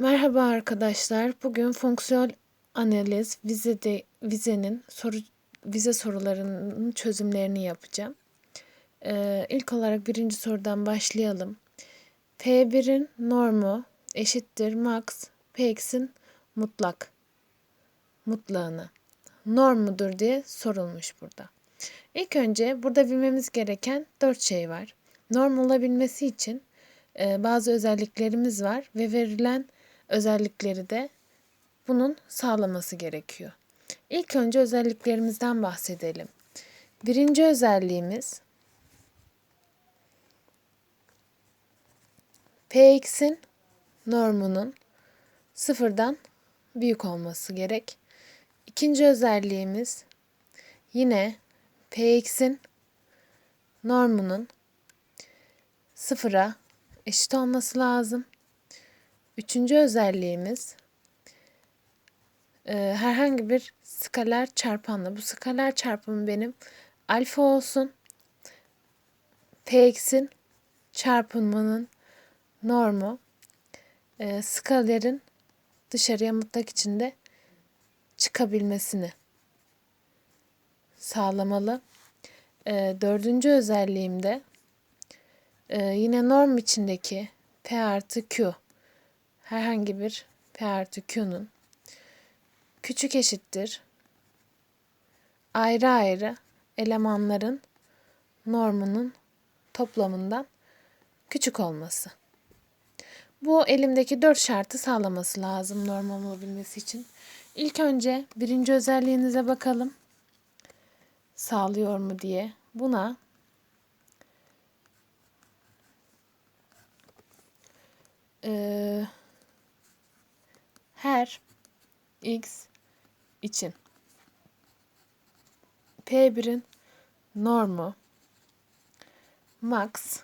Merhaba arkadaşlar. Bugün fonksiyon analiz vizede vizenin soru vize sorularının çözümlerini yapacağım. Ee, ilk olarak birinci sorudan başlayalım. P1'in normu eşittir max Px'in mutlak mutlağını norm mudur diye sorulmuş burada. İlk önce burada bilmemiz gereken dört şey var. Norm olabilmesi için e, bazı özelliklerimiz var ve verilen özellikleri de bunun sağlaması gerekiyor. İlk önce özelliklerimizden bahsedelim. Birinci özelliğimiz Px'in normunun sıfırdan büyük olması gerek. İkinci özelliğimiz yine Px'in normunun sıfıra eşit olması lazım. Üçüncü özelliğimiz e, herhangi bir skaler çarpanla. Bu skaler çarpımı benim alfa olsun. Px'in çarpımının normu e, skalerin dışarıya mutlak içinde çıkabilmesini sağlamalı. E, dördüncü özelliğim de e, yine norm içindeki P artı Q herhangi bir P artı Q'nun küçük eşittir ayrı ayrı elemanların normunun toplamından küçük olması. Bu elimdeki dört şartı sağlaması lazım normal olabilmesi için. İlk önce birinci özelliğinize bakalım. Sağlıyor mu diye. Buna e, her x için P1'in normu max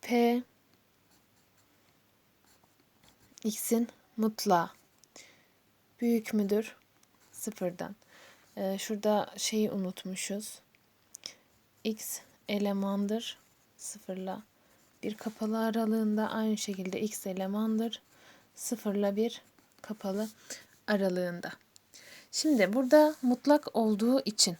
P x'in mutlağı büyük müdür sıfırdan. Ee, şurada şeyi unutmuşuz. x elemandır sıfırla bir kapalı aralığında aynı şekilde x elemandır. 0 ile 1 kapalı aralığında. Şimdi burada mutlak olduğu için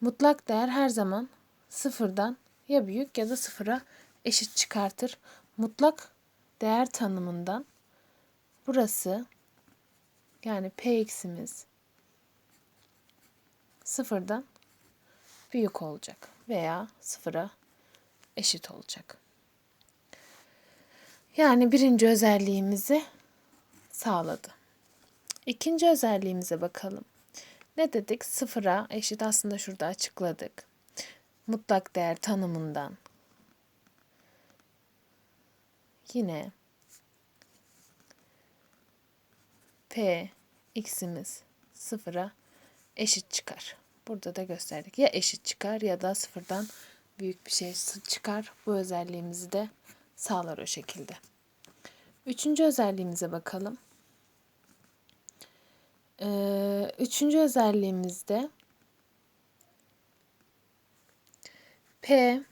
mutlak değer her zaman sıfırdan ya büyük ya da sıfıra eşit çıkartır. Mutlak değer tanımından burası yani px'imiz sıfırdan büyük olacak veya sıfıra eşit olacak. Yani birinci özelliğimizi sağladı. İkinci özelliğimize bakalım. Ne dedik? Sıfıra eşit aslında şurada açıkladık. Mutlak değer tanımından. Yine P x'imiz sıfıra eşit çıkar. Burada da gösterdik. Ya eşit çıkar ya da sıfırdan büyük bir şey çıkar. Bu özelliğimizi de sağlar o şekilde. Üçüncü özelliğimize bakalım. Ee, üçüncü özelliğimizde P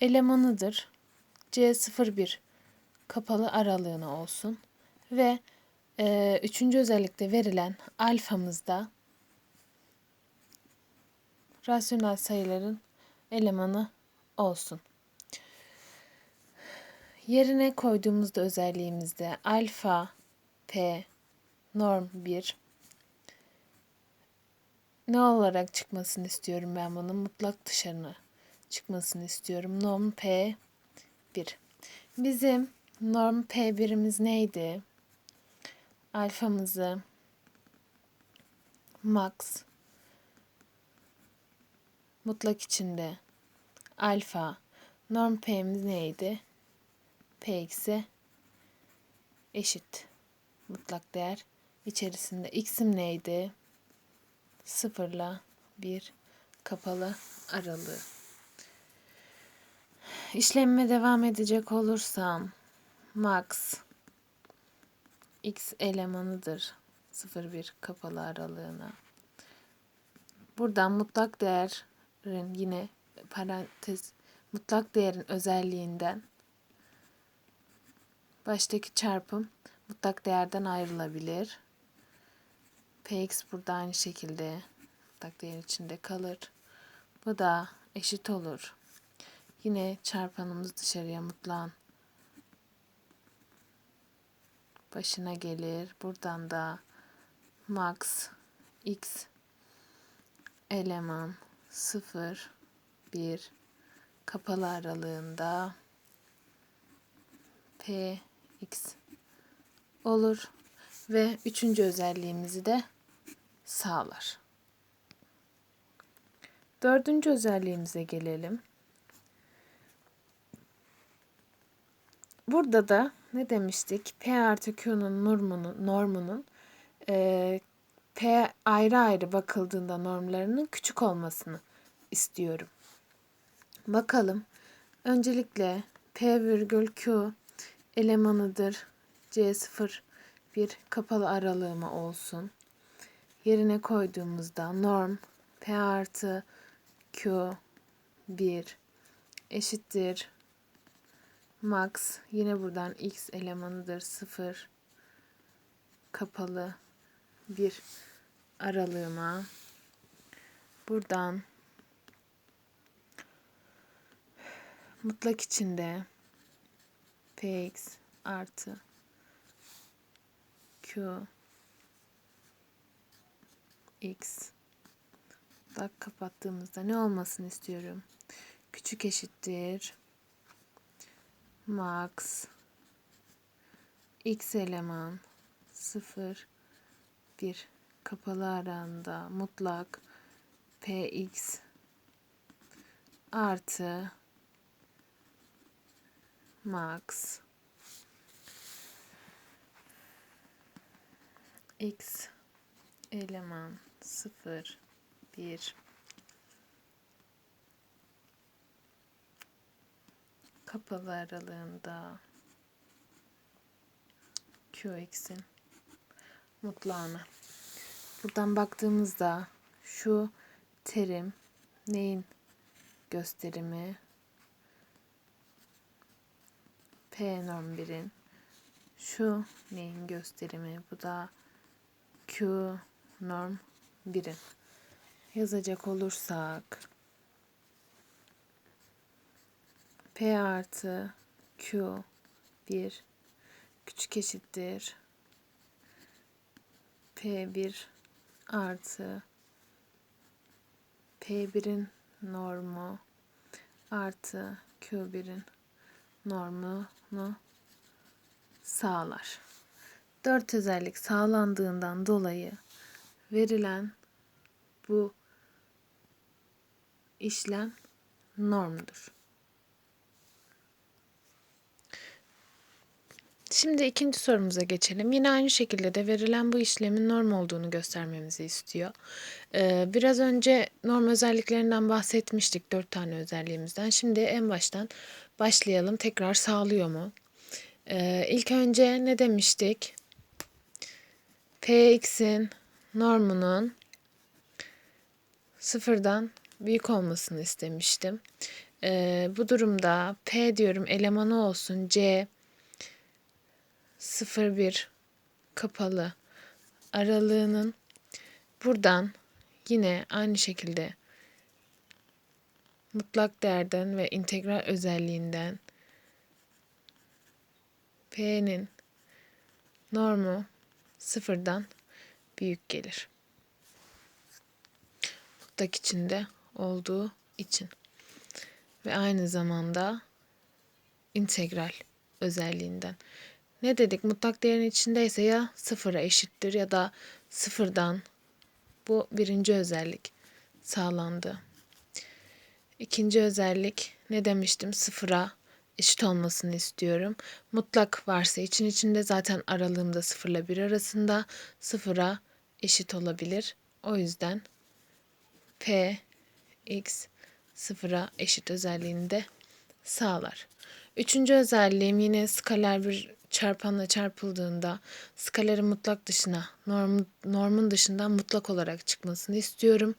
elemanıdır. C01 kapalı aralığına olsun. Ve e, üçüncü özellikte verilen alfamızda rasyonel sayıların elemanı olsun. Yerine koyduğumuzda özelliğimizde alfa p norm 1 ne olarak çıkmasını istiyorum ben bunun mutlak dışarına çıkmasını istiyorum. Norm p 1. Bizim norm p1'imiz neydi? Alfamızı max mutlak içinde alfa norm p'miz neydi? p eksi eşit mutlak değer içerisinde x'im neydi? Sıfırla bir kapalı aralığı. İşlemime devam edecek olursam max x elemanıdır 0,1 kapalı aralığına. Buradan mutlak değerin yine parantez mutlak değerin özelliğinden Baştaki çarpım mutlak değerden ayrılabilir. Px burada aynı şekilde mutlak değer içinde kalır. Bu da eşit olur. Yine çarpanımız dışarıya mutlağın başına gelir. Buradan da max x eleman 0 1 kapalı aralığında p x olur ve üçüncü özelliğimizi de sağlar. Dördüncü özelliğimize gelelim. Burada da ne demiştik? P artı Q'nun normunun, normunun e, P ayrı ayrı bakıldığında normlarının küçük olmasını istiyorum. Bakalım. Öncelikle P virgül Q elemanıdır. C0 bir kapalı aralığıma olsun. Yerine koyduğumuzda norm P artı Q 1 eşittir max yine buradan x elemanıdır 0 kapalı bir aralığıma buradan mutlak içinde px artı q x mutlak kapattığımızda ne olmasını istiyorum? Küçük eşittir max x eleman 0 1 kapalı aranda mutlak px artı max x eleman 0 1 kapalı aralığında qx'in mutlağına. Buradan baktığımızda şu terim neyin gösterimi? P norm 1'in şu neyin gösterimi? Bu da Q norm 1'in. Yazacak olursak P artı Q 1 küçük eşittir P1 artı P1'in normu artı Q1'in normunu sağlar. Dört özellik sağlandığından dolayı verilen bu işlem normdur. Şimdi ikinci sorumuza geçelim. Yine aynı şekilde de verilen bu işlemin norm olduğunu göstermemizi istiyor. Ee, biraz önce norm özelliklerinden bahsetmiştik. Dört tane özelliğimizden. Şimdi en baştan başlayalım. Tekrar sağlıyor mu? Ee, ilk önce ne demiştik? Px'in normunun sıfırdan büyük olmasını istemiştim. Ee, bu durumda P diyorum elemanı olsun C 01 kapalı aralığının buradan yine aynı şekilde mutlak değerden ve integral özelliğinden P'nin normu sıfırdan büyük gelir. Mutlak içinde olduğu için ve aynı zamanda integral özelliğinden. Ne dedik? Mutlak değerin içindeyse ya sıfıra eşittir ya da sıfırdan. Bu birinci özellik sağlandı. İkinci özellik ne demiştim? Sıfıra eşit olmasını istiyorum. Mutlak varsa için içinde zaten aralığımda sıfırla bir arasında sıfıra eşit olabilir. O yüzden P x sıfıra eşit özelliğini de sağlar. Üçüncü özelliğim yine skaler bir çarpanla çarpıldığında skalerin mutlak dışına, norm, normun dışından mutlak olarak çıkmasını istiyorum.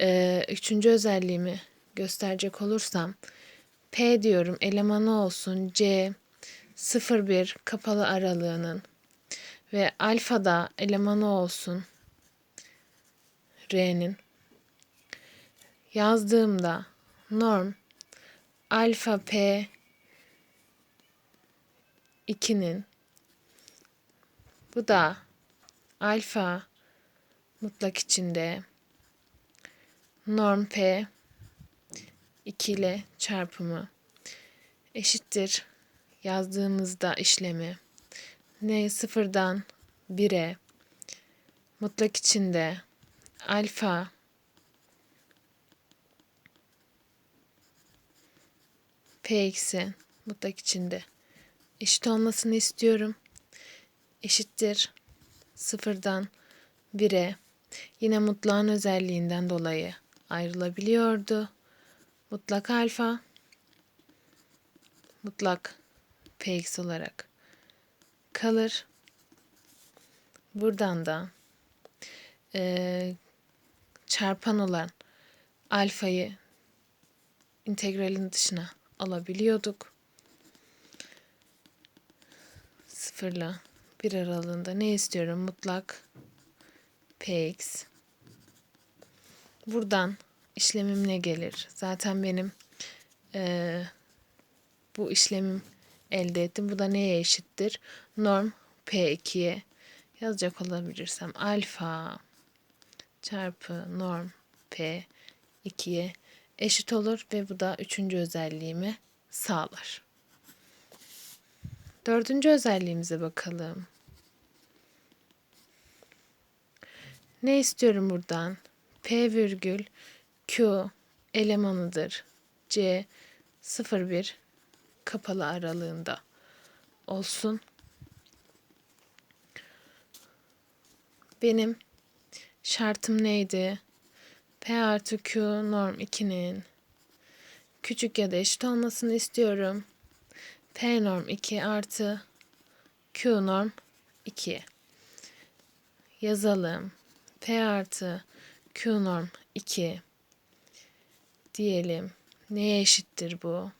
Ee, üçüncü özelliğimi gösterecek olursam P diyorum elemanı olsun C 0,1 kapalı aralığının ve alfada elemanı olsun R'nin yazdığımda norm alfa P 2'nin bu da alfa mutlak içinde norm P 2 ile çarpımı eşittir yazdığımızda işlemi. N sıfırdan 1'e mutlak içinde alfa p eksi mutlak içinde eşit olmasını istiyorum. Eşittir sıfırdan 1'e yine mutlağın özelliğinden dolayı ayrılabiliyordu. Mutlak alfa mutlak px olarak kalır. Buradan da e, çarpan olan alfayı integralin dışına alabiliyorduk. Sıfırla bir aralığında ne istiyorum? Mutlak px. Buradan işlemim ne gelir? Zaten benim e, bu işlemim elde ettim. Bu da neye eşittir? Norm P2'ye yazacak olabilirsem alfa çarpı norm P2'ye eşit olur ve bu da üçüncü özelliğimi sağlar. Dördüncü özelliğimize bakalım. Ne istiyorum buradan? P virgül Q elemanıdır. C 01 kapalı aralığında olsun. Benim şartım neydi? P artı Q norm 2'nin küçük ya da eşit olmasını istiyorum. P norm 2 artı Q norm 2 yazalım. P artı Q norm 2 diyelim. Neye eşittir bu?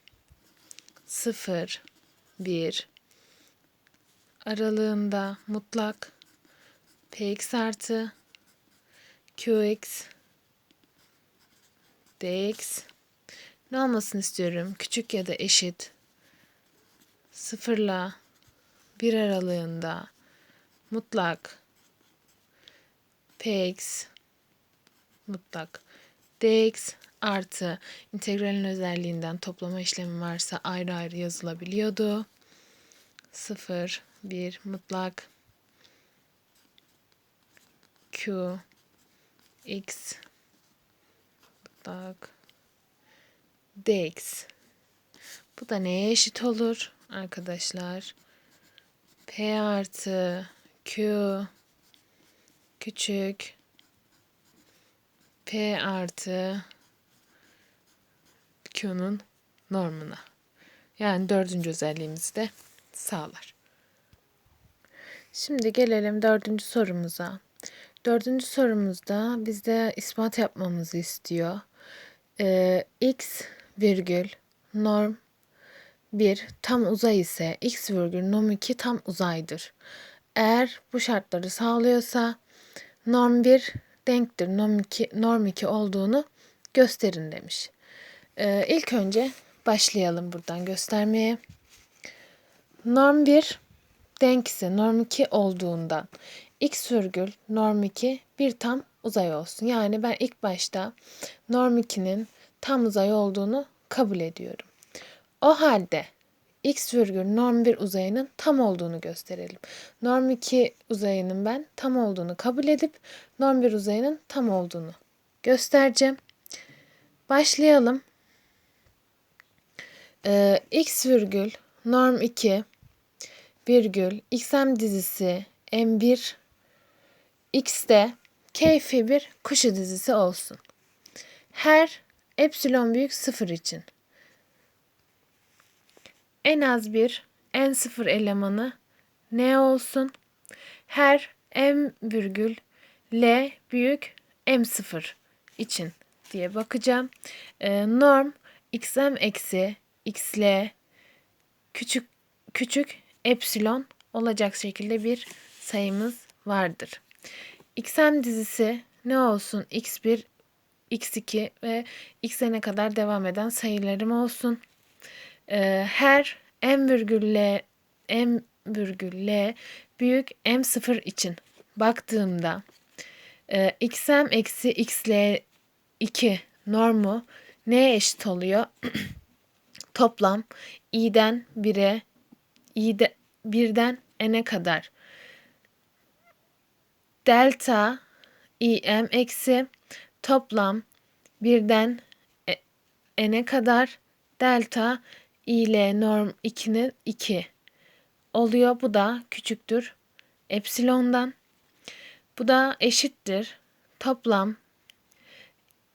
0, 1 aralığında mutlak px artı qx dx ne olmasını istiyorum? Küçük ya da eşit sıfırla bir aralığında mutlak px mutlak dx artı integralin özelliğinden toplama işlemi varsa ayrı ayrı yazılabiliyordu. 0, 1 mutlak q x mutlak dx bu da neye eşit olur arkadaşlar? P artı Q küçük P artı Q'nun normuna. Yani dördüncü özelliğimizi de sağlar. Şimdi gelelim dördüncü sorumuza. Dördüncü sorumuzda bizde ispat yapmamızı istiyor. Ee, x virgül norm 1 tam uzay ise x virgül norm 2 tam uzaydır. Eğer bu şartları sağlıyorsa norm 1 denktir norm 2, norm 2 olduğunu gösterin demiş. Ee, ilk önce başlayalım buradan göstermeye. Norm 1 denk ise norm 2 olduğundan x virgül norm 2 bir tam uzay olsun. Yani ben ilk başta norm 2'nin tam uzay olduğunu kabul ediyorum. O halde x virgül norm 1 uzayının tam olduğunu gösterelim. Norm 2 uzayının ben tam olduğunu kabul edip norm 1 uzayının tam olduğunu göstereceğim. Başlayalım. Ee, x virgül norm 2 virgül xm dizisi m1 x'te keyfi bir kuşu dizisi olsun. Her epsilon büyük sıfır için en az bir en sıfır elemanı ne olsun? Her m virgül l büyük m sıfır için diye bakacağım. Ee, norm xm eksi xl küçük küçük epsilon olacak şekilde bir sayımız vardır. xm dizisi ne olsun? x1, x2 ve x'e kadar devam eden sayılarım olsun. Ee, her m virgül l, m virgül l büyük m0 için baktığımda e, xm eksi xl 2 normu neye eşit oluyor? Toplam i'den 1'e i'de 1'den n'e kadar delta im eksi toplam 1'den e, n'e kadar delta ile norm 2'nin 2 oluyor. Bu da küçüktür epsilondan. Bu da eşittir toplam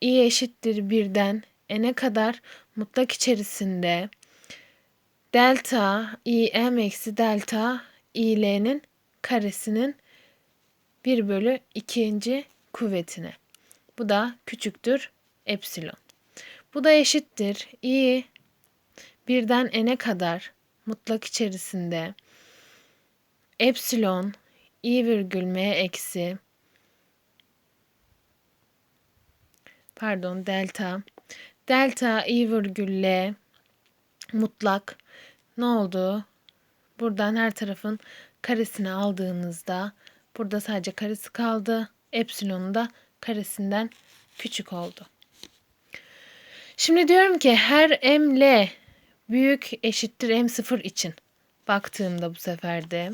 i eşittir 1'den n'e kadar mutlak içerisinde delta i m eksi delta i l'nin karesinin 1 bölü 2. kuvvetine. Bu da küçüktür epsilon. Bu da eşittir i birden n'e kadar mutlak içerisinde epsilon i virgül m eksi pardon delta delta i virgül l mutlak ne oldu? Buradan her tarafın karesini aldığınızda burada sadece karesi kaldı. Epsilon'un da karesinden küçük oldu. Şimdi diyorum ki her m l büyük eşittir m0 için baktığımda bu sefer de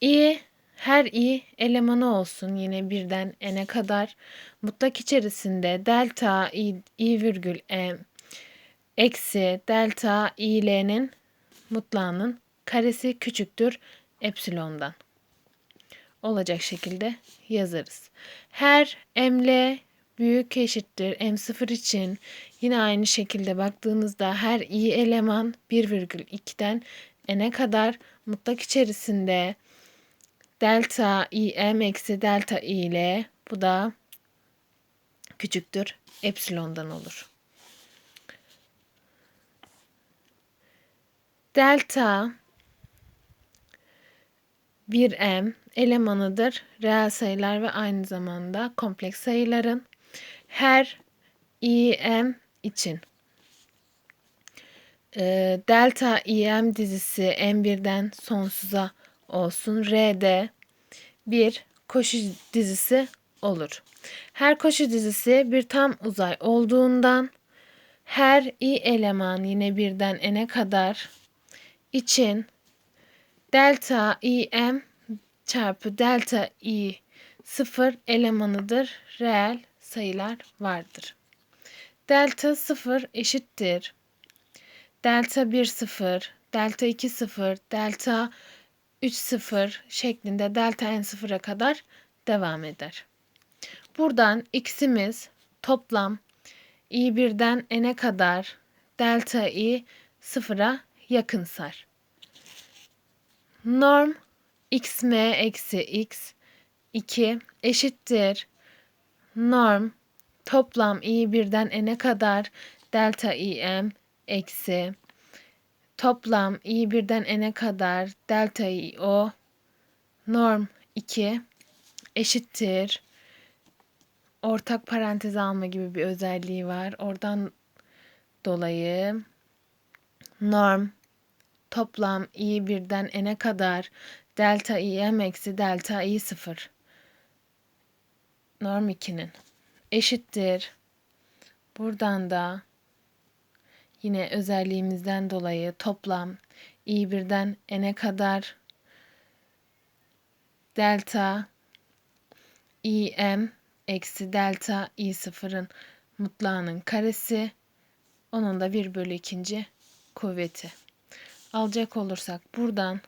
i her i elemanı olsun yine birden n'e kadar. Mutlak içerisinde delta i, i virgül m eksi delta i l'nin mutlağının karesi küçüktür epsilondan. Olacak şekilde yazarız. Her ml büyük eşittir m0 için yine aynı şekilde baktığınızda her i eleman 1,2'den n'e kadar mutlak içerisinde delta i m eksi delta i ile bu da küçüktür epsilondan olur. Delta 1m elemanıdır. Reel sayılar ve aynı zamanda kompleks sayıların her im için e, delta im dizisi m1'den sonsuza olsun. R'de bir koşu dizisi olur. Her koşu dizisi bir tam uzay olduğundan her i eleman yine birden n'e kadar için delta im çarpı delta i sıfır elemanıdır. Reel sayılar vardır. Delta sıfır eşittir. Delta 1 sıfır, delta 2 sıfır, delta 3 sıfır şeklinde delta n sıfıra kadar devam eder. Buradan x'imiz toplam i birden n'e kadar delta i sıfıra yakınsar. Norm xm eksi x 2 eşittir. Norm. Toplam i birden n'e kadar delta im eksi. Toplam i birden n'e kadar delta i o. Norm 2 eşittir. Ortak parantez alma gibi bir özelliği var. Oradan dolayı norm. Toplam i birden n'e kadar delta i m eksi delta i sıfır norm 2'nin eşittir. Buradan da yine özelliğimizden dolayı toplam i birden n'e kadar delta i m eksi delta i sıfırın mutlağının karesi onun da 1 bölü 2. kuvveti alacak olursak buradan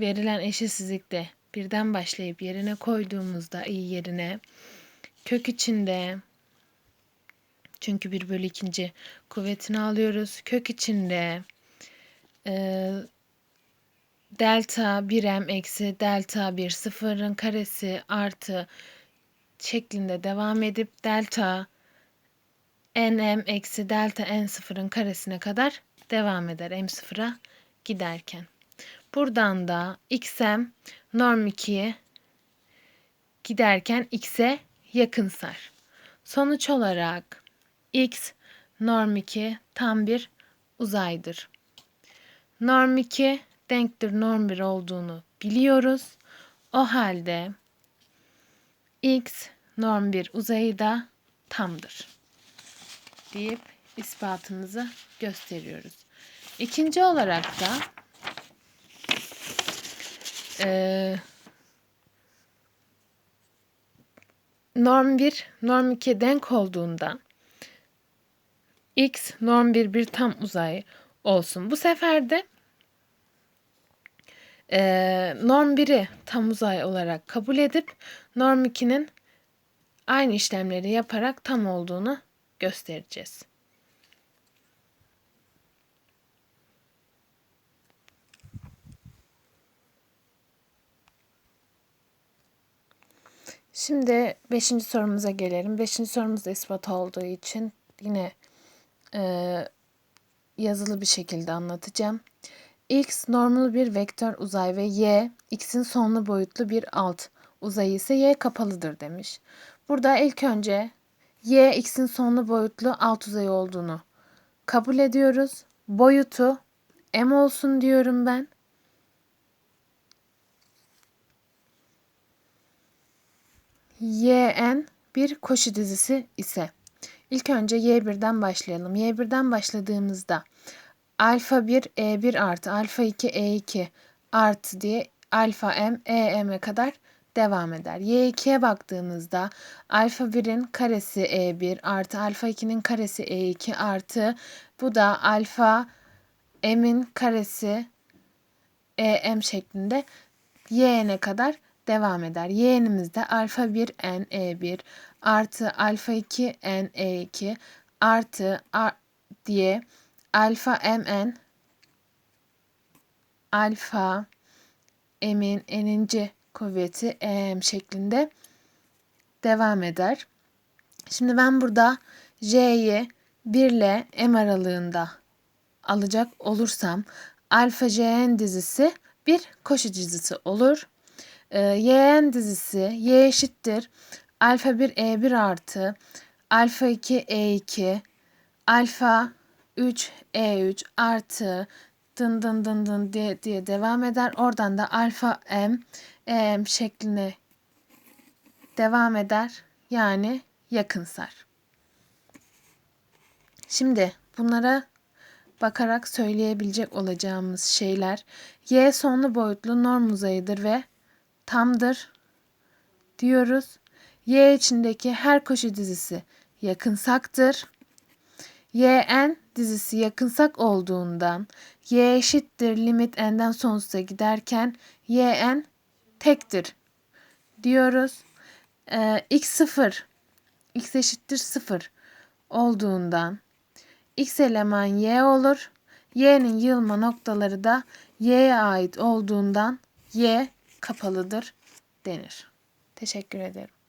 verilen eşitsizlikte birden başlayıp yerine koyduğumuzda i yerine kök içinde çünkü 1 bölü 2. kuvvetini alıyoruz. Kök içinde e, delta 1m eksi delta 1 sıfırın karesi artı şeklinde devam edip delta nm eksi delta n sıfırın karesine kadar devam eder. m sıfıra giderken. Buradan da xm norm 2'ye giderken x'e yakınsar. Sonuç olarak x norm 2 tam bir uzaydır. Norm 2 denktir norm 1 olduğunu biliyoruz. O halde x norm 1 uzayı da tamdır deyip ispatımızı gösteriyoruz. İkinci olarak da e, norm 1 norm 2 denk olduğundan x norm 1 bir tam uzay olsun. Bu sefer de e, norm 1'i tam uzay olarak kabul edip norm 2'nin aynı işlemleri yaparak tam olduğunu göstereceğiz. Şimdi beşinci sorumuza gelelim. Beşinci sorumuz da ispat olduğu için yine e, yazılı bir şekilde anlatacağım. X normal bir vektör uzay ve Y x'in sonlu boyutlu bir alt uzayı ise Y kapalıdır demiş. Burada ilk önce Y x'in sonlu boyutlu alt uzay olduğunu kabul ediyoruz. Boyutu m olsun diyorum ben. Yn bir koşu dizisi ise ilk önce y1'den başlayalım. y1'den başladığımızda alfa 1 e1 artı alfa 2 e2 artı diye alfa m em'e kadar devam eder. y2'ye baktığımızda alfa 1'in karesi e1 artı alfa 2'nin karesi e2 artı bu da alfa m'in karesi em şeklinde y'ne kadar devam eder. Y'nimizde alfa 1 n e1 artı alfa 2 n e2 artı ar diye alfa mn alfa m'in n'inci kuvveti em şeklinde devam eder. Şimdi ben burada j'yi 1 ile m aralığında alacak olursam alfa jn dizisi bir koşu dizisi olur. Ee, yn dizisi y eşittir alfa 1 e1 artı alfa 2 e2 alfa 3 e3 artı dın dın dın dın diye, diye devam eder. Oradan da alfa m m şekline devam eder. Yani yakınsar. Şimdi bunlara bakarak söyleyebilecek olacağımız şeyler y sonlu boyutlu norm uzayıdır ve tamdır diyoruz. Y içindeki her koşu dizisi yakınsaktır. Yn dizisi yakınsak olduğundan y eşittir limit n'den sonsuza giderken yn tektir diyoruz. Ee, x 0 x eşittir 0 olduğundan x eleman y olur. y'nin yığılma noktaları da y'ye ait olduğundan y kapalıdır denir. Teşekkür ederim.